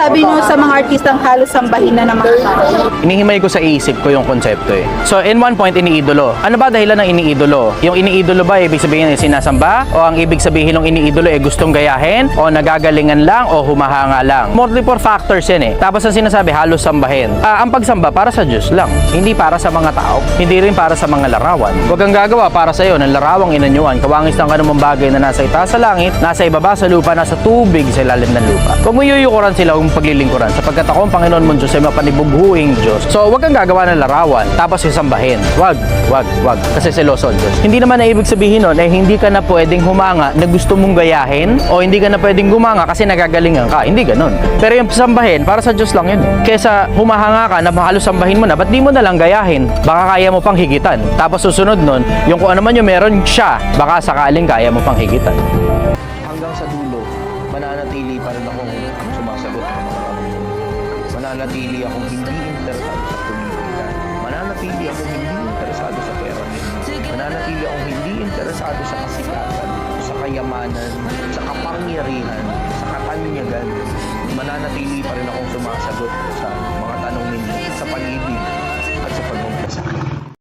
masasabi nyo sa mga artistang halos sambahin na ng mga tao? Inihimay ko sa isip ko yung konsepto eh. So in one point, iniidolo. Ano ba dahilan ng iniidolo? Yung iniidolo ba ibig sabihin ay sinasamba? O ang ibig sabihin ng iniidolo ay gustong gayahin? O nagagalingan lang? O humahanga lang? Multiple factors yan eh. Tapos ang sinasabi, halos sambahin. Ah, ang pagsamba para sa Diyos lang. Hindi para sa mga tao. Hindi rin para sa mga larawan. Huwag kang gagawa para sa iyo ng larawang inanyuan. Kawangis ng kanumang bagay na nasa itaas sa langit, nasa ibaba sa lupa, nasa tubig sa ilalim ng lupa. Huwag mo yuyukuran sila, huwag mong paglilingkuran. Sapagkat ako ang Panginoon mong Diyos ay mapanibughuing Diyos. So, huwag kang gagawa ng larawan, tapos isambahin. Wag, wag, wag. Kasi seloso ang Diyos. Hindi naman na ibig sabihin nun, eh hindi ka na pwedeng humanga na gusto mong gayahin o hindi ka na pwedeng gumanga kasi nagagalingan ka. Hindi ganun. Pero yung sambahin, para sa Diyos lang yun. Kesa humahanga ka na halos sambahin mo na, ba't di mo na lang gayahin? Baka kaya mo pang higitan. Tapos susunod nun, yung kung ano man yung meron siya, baka sakaling kaya mo pang higitan. Hanggang sa dulo, mananatili pa rin akong sumasagot ng mga tanong. Mananatili akong hindi interesado sa politika. Mananatili akong hindi interesado sa pera. Mananatili akong hindi interesado sa kasikatan, sa kayamanan, sa kapangyarihan, sa katanyagan. Mananatili pa rin akong sumasagot